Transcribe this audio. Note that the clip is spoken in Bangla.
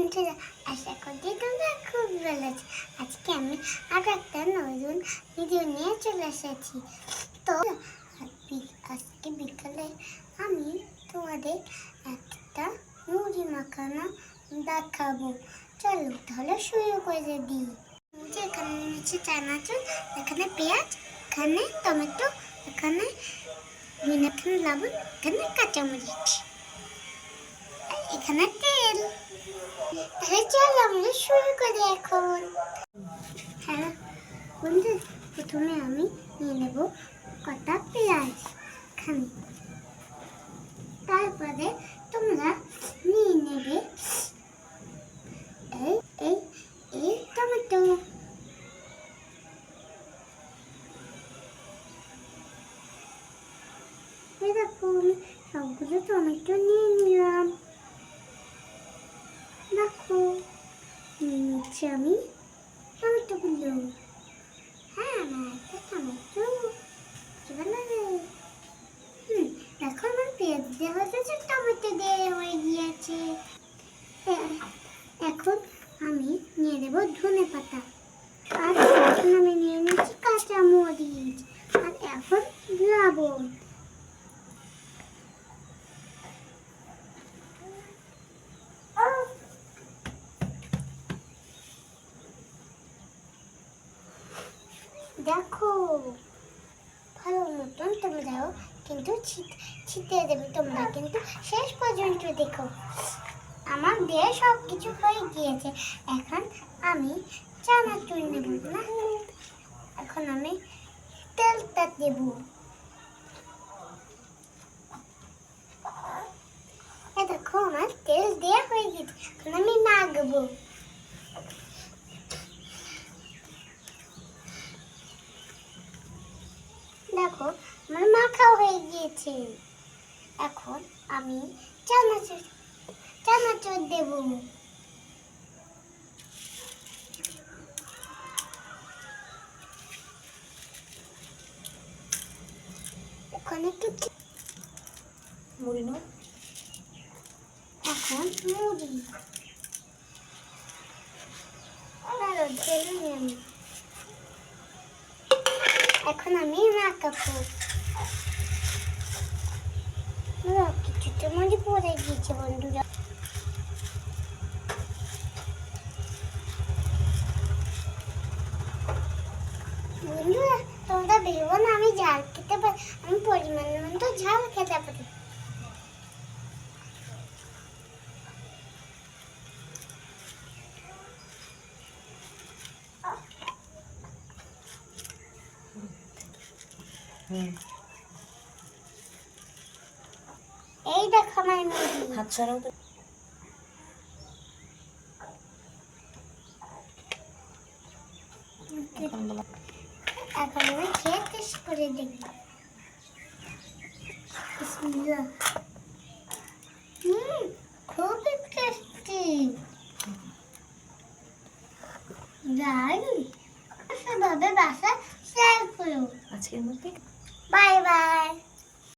বন্ধুরা আশা করি তোমরা খুব ভালো আছো। আজকে আমি আর একটা নতুন ভিডিও নিয়ে চলে এসেছি। তো, আজকে বিকালে আমি তোমাদের একটা মুড়ি মাখানো দেখাবো। চলো তাহলে শুরু করে দিই। এখানে নিচে চানাচুর, এখানে পেঁয়াজ, এখানে টমেটো, এখানে এখানে লবণ, এখানে কাঁচামরিচ। এখানে তেল। তাহলে চল আমরা শুরু করি এখন। হ্যাঁ বন্ধু, প্রথমে আমি নিয়ে নেব কটা পেঁয়াজ। এখানে তারপরে তোমরা নিয়ে নেবে এই এই এই টমেটো। আমি সবগুলো টমেটো নিয়ে নিলাম। দেখো নিয়ে নিচ্ছি আমি টমেটোগুলো হ্যাঁ আমার একটা টমেটো হুম, দেখো আমার পেঁয়াজ দেওয়া হয়েছে টমেটো দিয়ে হয়ে গিয়েছে। এ- এখন আমি নিয়ে দেবো ধনে পাতা। আর এখন আমি নিয়ে নিচ্ছি কাঁচা মরিচ আর এখন লবণ। দেখো, ভালো মতন তোমরাও কিন্তু ছিট- দেবে তোমরা, কিন্তু শেষ পর্যন্ত দেখো। আমার দিয়ে সব কিছু হয়ে গিয়েছে। এখন আমি চানাচুর নেব। না, এখন আমি তেলটা দেব। দেখো, আমার তেল দেওয়া হয়ে গেছে এখন আমি মাখবো দেখো আমার মাখা হয়ে গিয়েছে। এখন আমি চানাচুর চানাচুর দেব। এখন একটু মুড়ি নাও এখন মুড়ি। নিলাম। এখন আমি মাখাবো কিছুটা মুড়ি পড়ে গিয়েছে বন্ধুরা বন্ধুরা তোমরা ভেবো না আমি ঝাল খেতে পারি আমি পরিমাণ মতো ঝাল খেতে পারি এই দেখো আমার হাত তো। এখন আমি খেয়ে টেস্ট করে দেখব। বিসমিল্লাহ। হুম খুবই টেস্টি দারুণ বাসা শেয়ার করো। আজকের মধ্যে 拜拜。